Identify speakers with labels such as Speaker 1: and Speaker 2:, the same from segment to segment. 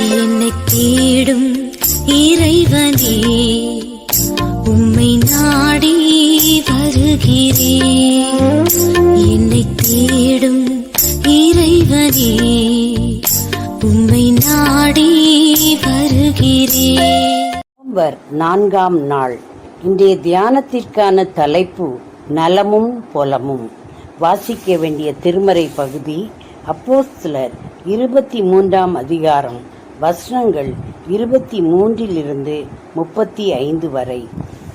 Speaker 1: என்னை தேடும் இறைவனே உம்மை நாடி வருகிறேன் என்னை தேடும் இறைவனே உம்மை நாடி வருகிறேன்
Speaker 2: நவம்பர் நான்காம் நாள். இன்றைய தியானத்திற்கான தலைப்பு நலமும் புலமும். வாசிக்க வேண்டிய திருமறை பகுதி அப்போஸ்தலர் இருபத்தி மூன்றாம் அதிகாரம் வசனங்கள் இருபத்தி மூன்றிலிருந்து முப்பத்தி ஐந்து வரை.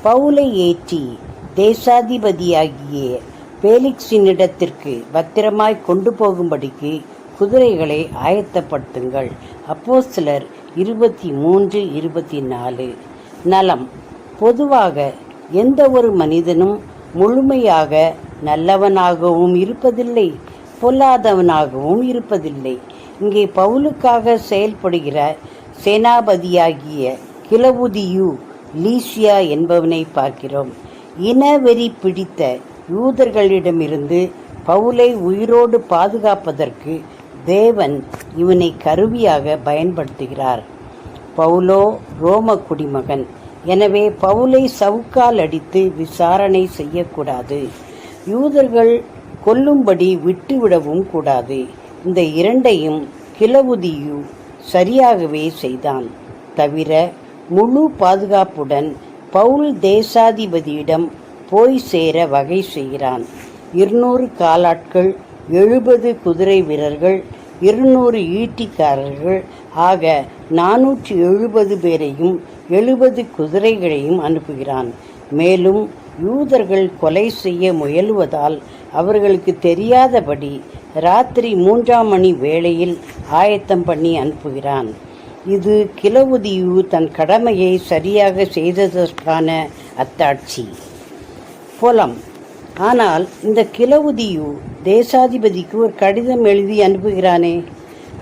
Speaker 2: பவுலை ஏற்றி தேசாதிபதியாகிய பேலிக்ஸினிடத்திற்கு பத்திரமாய் கொண்டு போகும்படிக்கு குதிரைகளை ஆயத்தப்படுத்துங்கள். அப்போஸ்தலர் இருபத்தி மூன்று இருபத்தி நாலு. நலம். பொதுவாக எந்த ஒரு மனிதனும் முழுமையாக நல்லவனாகவும் இருப்பதில்லை பொல்லாதவனாகவும் இருப்பதில்லை. இங்கே பவுலுக்காக செயல்படுகிற சேனாபதியாகிய கிளவுதியு லீசியா என்பவனை பார்க்கிறோம். இனவெறி பிடித்த யூதர்களிடமிருந்து பவுலை உயிரோடு பாதுகாப்பதற்கு தேவன் இவனை கருவியாக பயன்படுத்துகிறார். பவுலோ ரோம குடிமகன். எனவே பவுலை சவுக்கால் அடித்து விசாரணை செய்யக்கூடாது. யூதர்கள் கொல்லும்படி விட்டுவிடவும் கூடாது. இந்த இரண்டையும் கிளவுதியு சரியாகவே செய்தான். தவிர முழு பாதுகாப்புடன் பவுல் தேசாதிபதியிடம் போய் சேர வகை செய்கிறான். இருநூறு காலாட்கள் எழுபது குதிரை வீரர்கள் இருநூறு ஈட்டிக்காரர்கள் ஆக நானூற்றி எழுபது பேரையும் எழுபது குதிரைகளையும் அனுப்புகிறான். மேலும் யூதர்கள் கொலை செய்ய முயலுவதால் அவர்களுக்கு தெரியாதபடி ராத்திரி மூன்றாம் மணி வேளையில் ஆயத்தம் பண்ணி அனுப்புகிறான். இது கிலவுதியு தன் கடமையை சரியாக செய்ததற்கான அத்தாட்சி. புலம். ஆனால் இந்த கிலவுதியு தேசாதிபதிக்கு ஒரு கடிதம் எழுதி அனுப்புகிறானே.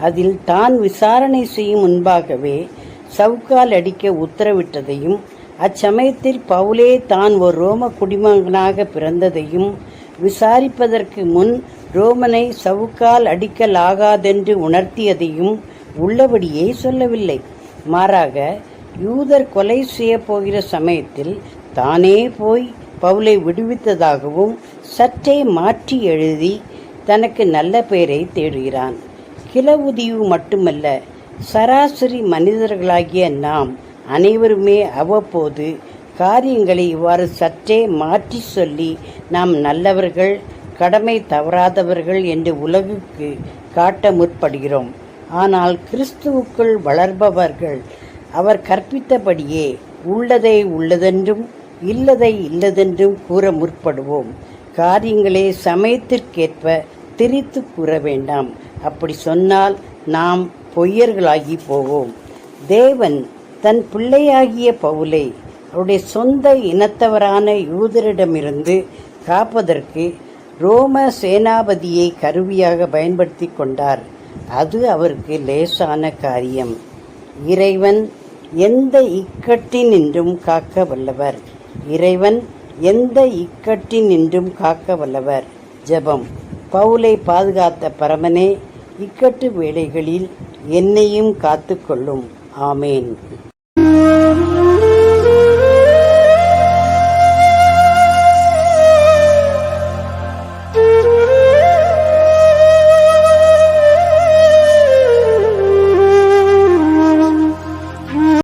Speaker 2: அதில் தான் விசாரணை செய்யும் முன்பாகவே சவுக்கால் அடிக்க உத்தரவிட்டதையும் அச்சமயத்தில் பவுலே தான் ஒரு ரோம குடிமகனாக பிறந்ததையும் விசாரிப்பதற்கு முன் ரோமனை சவுக்கால் அடிக்கலாகாதென்று உணர்த்தியதையும் உள்ளபடியே சொல்லவில்லை. மாறாக யூதர் கொலை செய்ய போகிற சமயத்தில் தானே போய் பவுலை விடுவித்ததாகவும் சற்றே மாற்றி எழுதி தனக்கு நல்ல பெயரை தேடுகிறான். கிளவுதிவு மட்டுமல்ல சராசரி மனிதர்களாகிய நாம் அனைவருமே அவ்வப்போது காரியங்களை இவ்வாறு சற்றே மாற்றி சொல்லி நாம் நல்லவர்கள் கடமை தவறாதவர்கள் என்று உலகுக்கு காட்ட முற்படுகிறோம். ஆனால் கிறிஸ்துவுக்குள் வளர்பவர்கள் அவர் கற்பித்தபடியே உள்ளதை உள்ளதென்றும் இல்லதை இல்லதென்றும் கூற முற்படுவோம். காரியங்களே சமயத்திற்கேற்ப திரித்து கூற வேண்டாம். அப்படி சொன்னால் நாம் பொய்யர்களாகி போவோம். தேவன் தன் பிள்ளையாகிய பவுலை அவருடைய சொந்த இனத்தவரான யூதரிடமிருந்து காப்பதற்கு ரோம சேனாபதியை கருவியாக பயன்படுத்தி கொண்டார். அது அவருக்கு லேசான காரியம். இறைவன் எந்த இக்கட்டினின்றும் காக்க வல்லவர். இறைவன் எந்த இக்கட்டினின்றும் காக்க வல்லவர். ஜெபம். பவுலை பாதுகாத்த பரமனே இக்கட்டு வேளைகளில் என்னையும் காத்துக்கொள்ளும் ஆமேன்.